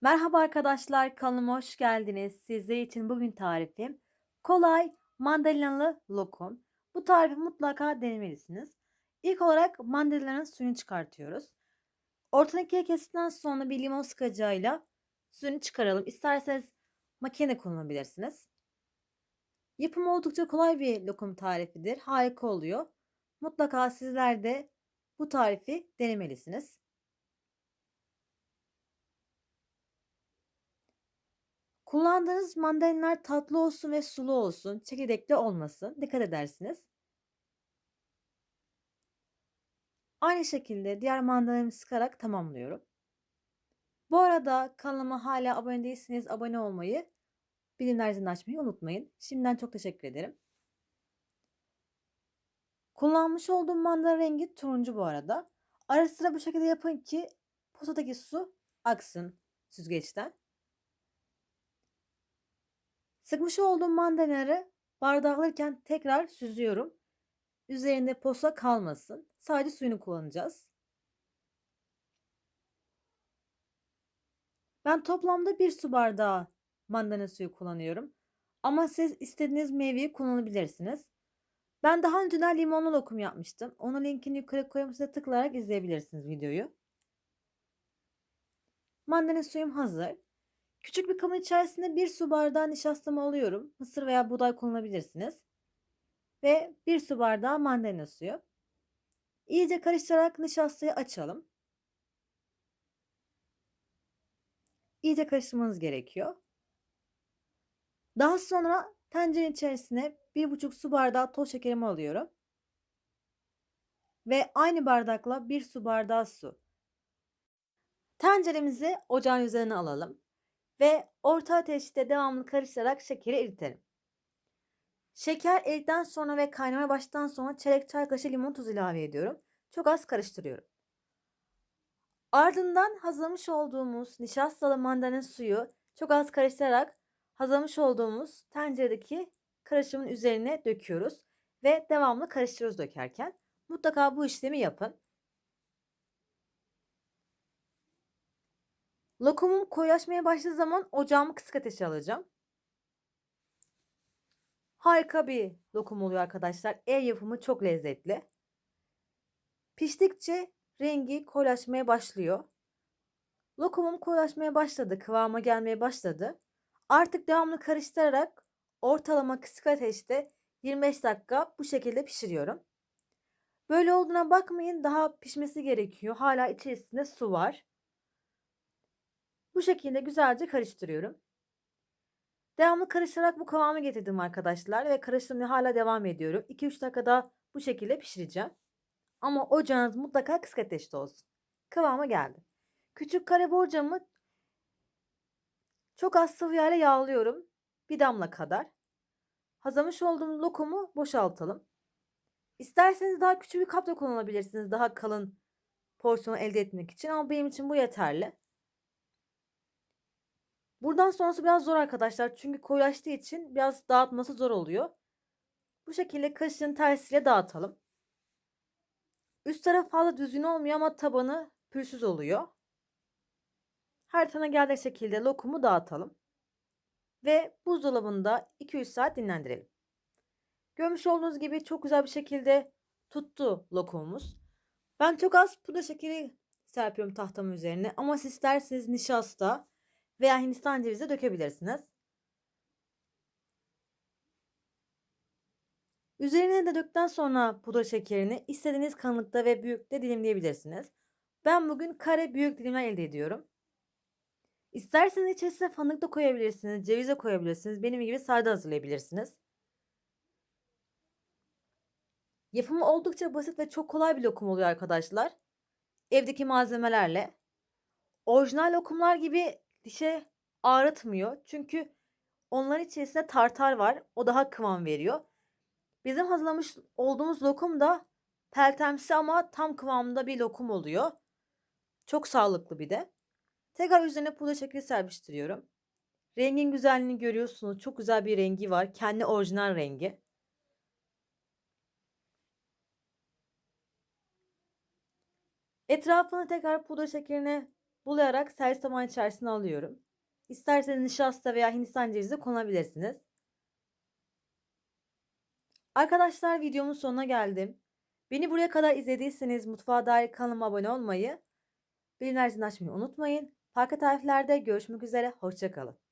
Merhaba arkadaşlar, kanalıma hoş geldiniz. Sizler için bugün tarifim kolay mandalinalı lokum. Bu tarifi mutlaka denemelisiniz. İlk olarak mandalinanın suyunu çıkartıyoruz. Ortadan ikiye kestikten sonra bir limon sıkacağıyla suyunu çıkaralım. İsterseniz makine kullanabilirsiniz. Yapımı oldukça kolay bir lokum tarifidir. Harika oluyor. Mutlaka sizler de bu tarifi denemelisiniz. Kullandığınız mandalinalar tatlı olsun ve sulu olsun, çekirdekli olmasın. Dikkat edersiniz. Aynı şekilde diğer mandalinamı sıkarak tamamlıyorum. Bu arada kanalıma hala abone değilseniz abone olmayı, bildirimler zilini açmayı unutmayın. Şimdiden çok teşekkür ederim. Kullanmış olduğum mandalina rengi turuncu bu arada. Ara sıra bu şekilde yapın ki posadaki su aksın süzgeçten. Sıkmış olduğum mandalinaları bardağa alırken tekrar süzüyorum. Üzerinde posa kalmasın. Sadece suyunu kullanacağız. Ben toplamda bir su bardağı mandalina suyu kullanıyorum. Ama siz istediğiniz meyveyi kullanabilirsiniz. Ben daha önceden limonlu lokum yapmıştım. Onun linkini yukarı koyuyorum. Size tıklayarak izleyebilirsiniz videoyu. Mandalina suyum hazır. Küçük bir kabın içerisinde bir su bardağı nişastamı alıyorum. Mısır veya buğday kullanabilirsiniz. Ve bir su bardağı mandalina suyu. İyice karıştırarak nişastayı açalım. İyice karıştırmanız gerekiyor. Daha sonra tencerenin içerisine bir buçuk su bardağı toz şekerimi alıyorum. Ve aynı bardakla bir su bardağı su. Tenceremizi ocağın üzerine alalım ve orta ateşte devamlı karıştırarak şekeri eritelim. Şeker eridikten sonra ve kaynamaya başladıktan sonra çeyrek çay kaşığı limon tuzu ilave ediyorum. Çok az karıştırıyorum. Ardından hazırlamış olduğumuz nişastalı mandalina suyu çok az karıştırarak hazırlamış olduğumuz tenceredeki karışımın üzerine döküyoruz ve devamlı karıştırıyoruz dökerken. Mutlaka bu işlemi yapın. Lokumum koyulaşmaya başladığı zaman ocağımı kısık ateşe alacağım. Harika bir lokum oluyor arkadaşlar. Ev yapımı çok lezzetli. Piştikçe rengi koyulaşmaya başlıyor. Lokumum koyulaşmaya başladı, kıvama gelmeye başladı. Artık devamlı karıştırarak ortalama kısık ateşte 25 dakika bu şekilde pişiriyorum. Böyle olduğuna bakmayın daha pişmesi gerekiyor. Hala içerisinde su var. Bu şekilde güzelce karıştırıyorum. Devamlı karıştırarak bu kıvamı getirdim arkadaşlar ve karıştırmaya hala devam ediyorum. 2-3 dakikada bu şekilde pişireceğim. Ama ocağınız mutlaka kısık ateşte olsun. Kıvama geldi. Küçük kare borcamı çok az sıvı yağla yağlıyorum. Bir damla kadar. Hazırlamış olduğum lokumu boşaltalım. İsterseniz daha küçük bir kap da kullanabilirsiniz. Daha kalın porsiyonu elde etmek için ama benim için bu yeterli. Buradan sonrası biraz zor arkadaşlar. Çünkü koyulaştığı için biraz dağıtması zor oluyor. Bu şekilde kaşığın tersiyle dağıtalım. Üst taraf fazla düzgün olmuyor ama tabanı pürsüz oluyor. Her tane geldiği şekilde lokumu dağıtalım. Ve buzdolabında 2-3 saat dinlendirelim. Görmüş olduğunuz gibi çok güzel bir şekilde tuttu lokumumuz. Ben çok az pudra şekeri serpiyorum tahtamın üzerine ama siz isterseniz nişasta veya Hindistan cevizi dökebilirsiniz. Üzerine de döktükten sonra pudra şekerini istediğiniz kalınlıkta ve büyüklükte dilimleyebilirsiniz. Ben bugün kare büyük dilimler elde ediyorum. İsterseniz içerisine fındık da koyabilirsiniz, ceviz de koyabilirsiniz. Benim gibi sade hazırlayabilirsiniz. Yapımı oldukça basit ve çok kolay bir lokum oluyor arkadaşlar. Evdeki malzemelerle. Orijinal lokumlar gibi dişe ağrıtmıyor. Çünkü onların içerisinde tartar var. O daha kıvam veriyor. Bizim hazırlamış olduğumuz lokum da peltemsi ama tam kıvamında bir lokum oluyor. Çok sağlıklı bir de. Tekrar üzerine pudra şekeri serpiştiriyorum. Rengin güzelliğini görüyorsunuz. Çok güzel bir rengi var. Kendi orijinal rengi. Etrafını tekrar pudra şekerine bulayarak servis tabağının içerisine alıyorum. İsterseniz nişasta veya hindistan cevizi konabilirsiniz. Arkadaşlar videomun sonuna geldim. Beni buraya kadar izlediyseniz mutfağa dair kanalıma abone olmayı, bildirimleri açmayı unutmayın. Farklı tariflerde görüşmek üzere. Hoşçakalın.